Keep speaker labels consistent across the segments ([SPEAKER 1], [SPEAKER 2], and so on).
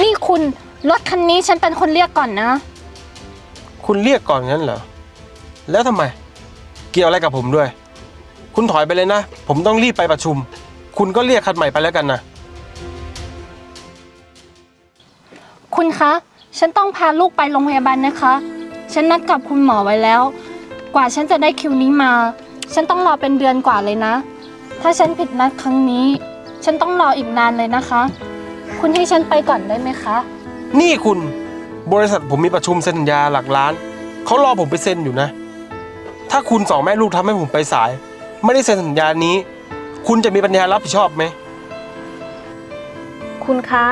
[SPEAKER 1] นี่คุณรถคันนี้ฉันเป็นคนเรียกก่อนนะ
[SPEAKER 2] คุณเรียกก่อนงั้นเหรอ แล้วทำไม เกี่ยวอะไรกับผมด้วย คุณถอยไปเลยนะ ผมต้องรีบไปประชุม คุณก็เรียกคันใหม่ไปแล้วกันนะ
[SPEAKER 1] คุณคะ ฉันต้องพาลูกไปโรงพยาบาลนะคะ ฉันนัดกับคุณหมอไว้แล้ว กว่าฉันจะได้คิวนี้มา ฉันต้องรอเป็นเดือนกว่าเลยนะ ถ้าฉันผิดนัดครั้งนี้ ฉันต้องรออีกนานเลยนะคะ คุณให้ฉันไปก่อนได้ไหมคะ
[SPEAKER 2] นี่คุณบริษัทผมมีประชุมเซ็นสัญญาหลักล้าน เขารอผมไปเซ็นอยู่นะ ถ้าคุณสองแม่ลูกทำให้ผมไปสาย ไม่ได้เซ็นสัญญานี้ คุณจะมีปัญญารับผิดชอบไหม
[SPEAKER 3] คุณคะ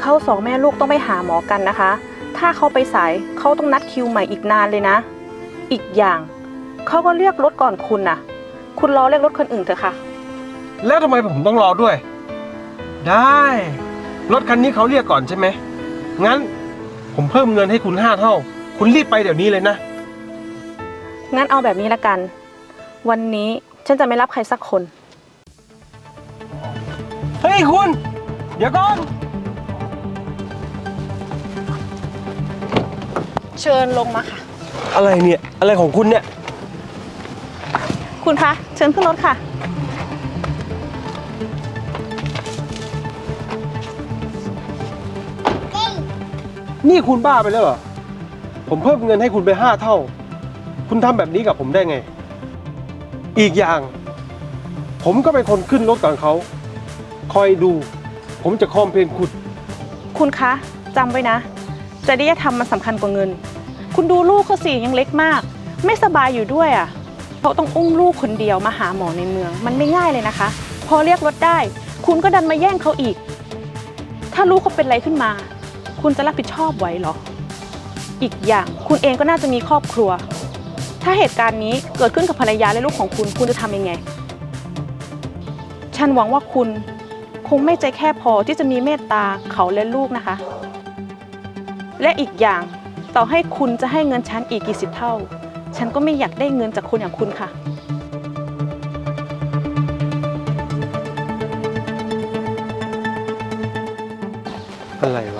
[SPEAKER 3] เขาสองแม่ลูกต้องไปหาหมอกันนะคะ ถ้าเขาไปสายเขาต้องนัดคิวใหม่อีกนานเลยนะ อีกอย่างเขาก็เรียกรถก่อนคุณน่ะคุณรอเรียกรถคนอื่นเถอะค่ะ
[SPEAKER 2] แล้วทำไมผมต้องรอด้วย ได้ รถคันนี้เขาเรียกก่อนใช่ไหม งั้น ผมเพิ่มเงินให้คุณห้าเท่า คุณรีบไปเดี๋ยวนี้เลยนะ
[SPEAKER 3] งั้นเอาแบบนี้ละกัน วันนี้ฉันจะไม่รับใครสักคน
[SPEAKER 2] เฮ้ยคุณ เดี๋ยวก่อน
[SPEAKER 3] เชิญลงมาค่ะ
[SPEAKER 2] อะไรเนี่ย อะไรของคุณเนี่ย
[SPEAKER 3] คุณคะ เชิญขึ้นรถค่ะ
[SPEAKER 2] นี่คุณบ้าไปแล้วเหรอ ผมเพิ่มเงินให้คุณไปห้าเท่า คุณทำแบบนี้กับผมได้ไง อีกอย่าง ผมก็เป็นคนขึ้นรถก่อนเขา คอยดู ผมจะคอมเพลนคุณ
[SPEAKER 3] คุณคะจำไว้นะจริยธรรมมันสำคัญกว่าเงิน คุณดูลูกเขาสิยังเล็กมาก ไม่สบายอยู่ด้วยอะเขาต้องอุ้มลูกคนเดียวมาหาหมอในเมือง มันไม่ง่ายเลยนะคะ พอเรียกรถได้ คุณก็ดันมาแย่งเขาอีก ถ้าลูกเขาเป็นอะไรขึ้นมา คุณจะรับผิดชอบไหวหรอ อีกอย่างคุณเองก็น่าจะมีครอบครัว ถ้าเหตุการณ์นี้เกิดขึ้นกับภรรยาและลูกของคุณ คุณจะทำยังไง ฉันหวังว่าคุณคงไม่ใจแคบพอที่จะมีเมตตาเขาและลูกนะคะ และอีกอย่างต่อให้คุณจะให้เงินฉันอีกกี่สิบเท่า ฉันก็ไม่อยากได้เงินจากคนอย่างคุณค่ะอะไรวะ